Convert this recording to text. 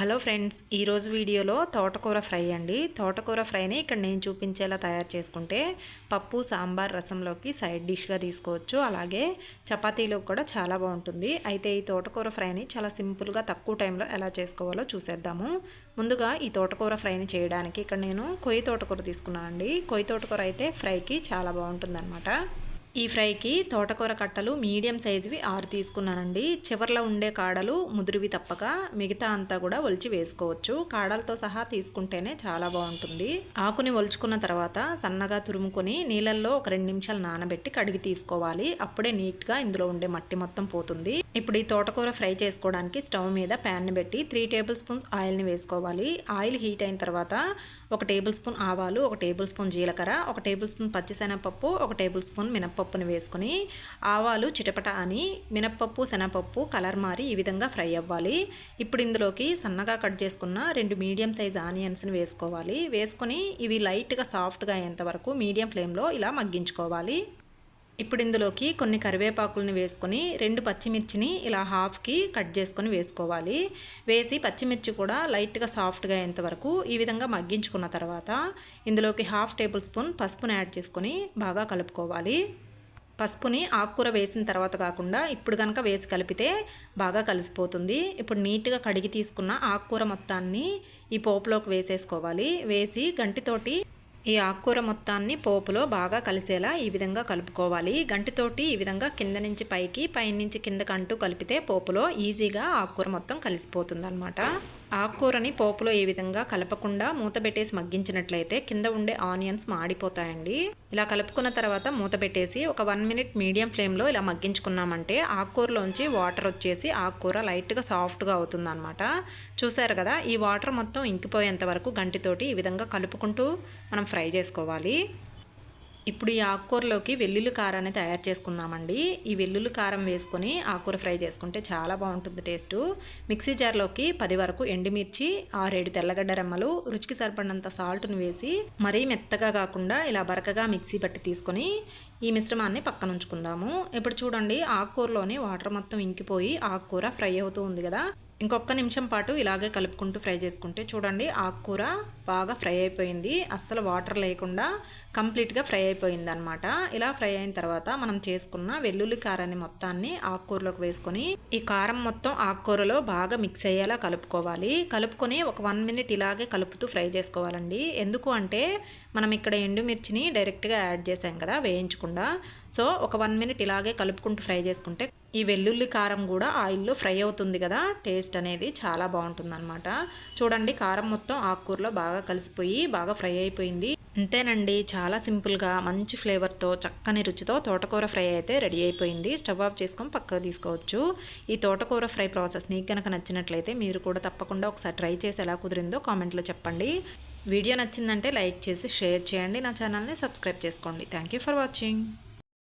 Hello friends ఈరోజు వీడియోలో తోటకూర ఫ్రై అండి. తోటకూర ఫ్రైని ఇక్కడ నేను చూపించేలా తయారు చేసుకుంటే పప్పు సాంబార్ రసంలోకి సైడ్ డిష్గా తీసుకోవచ్చు. అలాగే చపాతీలోకి కూడా చాలా బాగుంటుంది. అయితే ఈ తోటకూర ఫ్రైని చాలా సింపుల్గా తక్కువ టైంలో ఎలా చేసుకోవాలో చూసేద్దాము. ముందుగా ఈ తోటకూర ఫ్రైని చేయడానికి ఇక్కడ నేను కొయ్యి తోటకూర తీసుకున్నాను అండి కొయ్యి తోటకూర అయితే ఫ్రైకి చాలా బాగుంటుంది ఈ ఫ్రైకి తోటకూర కట్టలు మీడియం సైజువి ఆరు తీసుకున్నానండి. చివర్లో ఉండే కాడలు ముదిరివి తప్పక. మిగతా అంతా కూడా ఒలిచి వేసుకోవచ్చు. కాడలతో సహా తీసుకుంటేనే చాలా బాగుంటుంది. ఆకుని ఒలుచుకున్న తర్వాత సన్నగా తురుముకొని నీళ్ళల్లో ఒక రెండు నిమిషాలు నానబెట్టి కడిగి తీసుకోవాలి. అప్పుడే నీట్గా ఇందులో ఉండే మట్టి మొత్తం పోతుంది. ఇప్పుడు ఈ తోటకూర ఫ్రై చేసుకోవడానికి స్టవ్ మీద ప్యాన్ని పెట్టి త్రీ టేబుల్ స్పూన్స్ ఆయిల్ని వేసుకోవాలి. ఆయిల్ హీట్ అయిన తర్వాత ఒక టేబుల్ స్పూన్ ఆవాలు ఒక టేబుల్ స్పూన్ జీలకర్ర ఒక టేబుల్ స్పూన్ పచ్చిశనగపప్పు ఒక టేబుల్ స్పూన్ మినప్ప మినప్పప్పుని వేసుకొని ఆవాలు చిటపట అని మినప్పప్పు శనగపప్పు కలర్ మారి ఈ విధంగా ఫ్రై అవ్వాలి. ఇప్పుడు ఇందులోకి సన్నగా కట్ చేసుకున్న రెండు మీడియం సైజ్ ఆనియన్స్ని వేసుకోవాలి. వేసుకొని ఇవి లైట్గా సాఫ్ట్గా అయ్యేంత వరకు మీడియం ఫ్లేమ్లో ఇలా మగ్గించుకోవాలి. ఇప్పుడు ఇందులోకి కొన్ని కరివేపాకుల్ని వేసుకొని రెండు పచ్చిమిర్చిని ఇలా హాఫ్కి కట్ చేసుకొని వేసుకోవాలి. వేసి పచ్చిమిర్చి కూడా లైట్గా సాఫ్ట్గా అయ్యేంత వరకు ఈ విధంగా మగ్గించుకున్న తర్వాత ఇందులోకి హాఫ్ టేబుల్ స్పూన్ పసుపుని యాడ్ చేసుకొని బాగా కలుపుకోవాలి. పసుపుని ఆకుకూర వేసిన తర్వాత కాకుండా ఇప్పుడు కనుక వేసి కలిపితే బాగా కలిసిపోతుంది. ఇప్పుడు నీట్గా కడిగి తీసుకున్న ఆకుకూర మొత్తాన్ని ఈ పోపులోకి వేసేసుకోవాలి. వేసి గంటితోటి ఈ ఆకుకూర మొత్తాన్ని పోపులో బాగా కలిసేలా ఈ విధంగా కలుపుకోవాలి. గంటితోటి ఈ విధంగా కింద నుంచి పైకి పైనుంచి కిందకంటూ కలిపితే పోపులో ఈజీగా ఆకుకూర మొత్తం కలిసిపోతుంది ఆకుకూరని పోపులో ఏ విధంగా కలపకుండా మూత పెట్టేసి మగ్గించినట్లయితే కింద ఉండే ఆనియన్స్ మాడిపోతాయండి. ఇలా కలుపుకున్న తర్వాత మూత పెట్టేసి ఒక వన్ మినిట్ మీడియం ఫ్లేమ్లో ఇలా మగ్గించుకున్నామంటే ఆకుకూరలోంచి వాటర్ వచ్చేసి ఆకుకూర లైట్గా సాఫ్ట్గా అవుతుంది అనమాట చూసారు కదా ఈ వాటర్ మొత్తం ఇంకిపోయేంత వరకు గంటితోటి ఈ విధంగా కలుపుకుంటూ మనం ఫ్రై చేసుకోవాలి. ఇప్పుడు ఈ ఆకుకూరలోకి వెల్లుల్లి కారాన్ని తయారు చేసుకుందామండి. ఈ వెల్లుల్లి కారం వేసుకొని ఆకుకూర ఫ్రై చేసుకుంటే చాలా బాగుంటుంది టేస్ట్. మిక్సీ జార్లోకి పది వరకు ఎండుమిర్చి ఆరేడు తెల్లగడ్డ రెమ్మలు రుచికి సరిపడినంత సాల్ట్ని వేసి మరీ మెత్తగా కాకుండా ఇలా బరకగా మిక్సీ పట్టి తీసుకొని ఈ మిశ్రమాన్ని పక్కన ఉంచుకుందాము. ఇప్పుడు చూడండి ఆకుకూరలోని వాటర్ మొత్తం ఇంకిపోయి ఆకుకూర ఫ్రై అవుతూ ఉంది కదా. ఇంకొక నిమిషం పాటు ఇలాగే కలుపుకుంటూ ఫ్రై చేసుకుంటే చూడండి ఆకుకూర బాగా ఫ్రై అయిపోయింది. అస్సలు వాటర్ లేకుండా కంప్లీట్గా ఫ్రై అయిపోయింది అనమాట ఇలా ఫ్రై అయిన తర్వాత మనం చేసుకున్న వెల్లుల్లి కారాన్ని మొత్తాన్ని ఆకుకూరలోకి వేసుకొని ఈ కారం మొత్తం ఆకుకూరలో బాగా మిక్స్ అయ్యేలా కలుపుకోవాలి. కలుపుకొని ఒక వన్ మినిట్ ఇలాగే కలుపుతూ ఫ్రై చేసుకోవాలండి. ఎందుకు అంటే మనం ఇక్కడ ఎండుమిర్చిని డైరెక్ట్గా యాడ్ చేసాం కదా వేయించకుండా. సో ఒక వన్ మినిట్ ఇలాగే కలుపుకుంటూ ఫ్రై చేసుకుంటే ఈ వెల్లుల్లి కారం కూడా ఆయిల్లో ఫ్రై అవుతుంది కదా టేస్ట్ అనేది చాలా బాగుంటుంది అనమాట చూడండి కారం మొత్తం ఆకుకూరలో బాగా కలిసిపోయి బాగా ఫ్రై అయిపోయింది. అంతేనండి చాలా సింపుల్గా మంచి ఫ్లేవర్తో చక్కని రుచితో తోటకూర ఫ్రై అయితే రెడీ అయిపోయింది. స్టవ్ ఆఫ్ చేసుకొని పక్కకు తీసుకోవచ్చు. ఈ తోటకూర ఫ్రై ప్రాసెస్ మీకు కనుక నచ్చినట్లయితే మీరు కూడా తప్పకుండా ఒకసారి ట్రై చేసి ఎలా కుదిరిందో కామెంట్లో చెప్పండి. వీడియో నచ్చిందంటే లైక్ చేసి షేర్ చేయండి. నా ఛానల్ని సబ్స్క్రైబ్ చేసుకోండి. Thank for watching.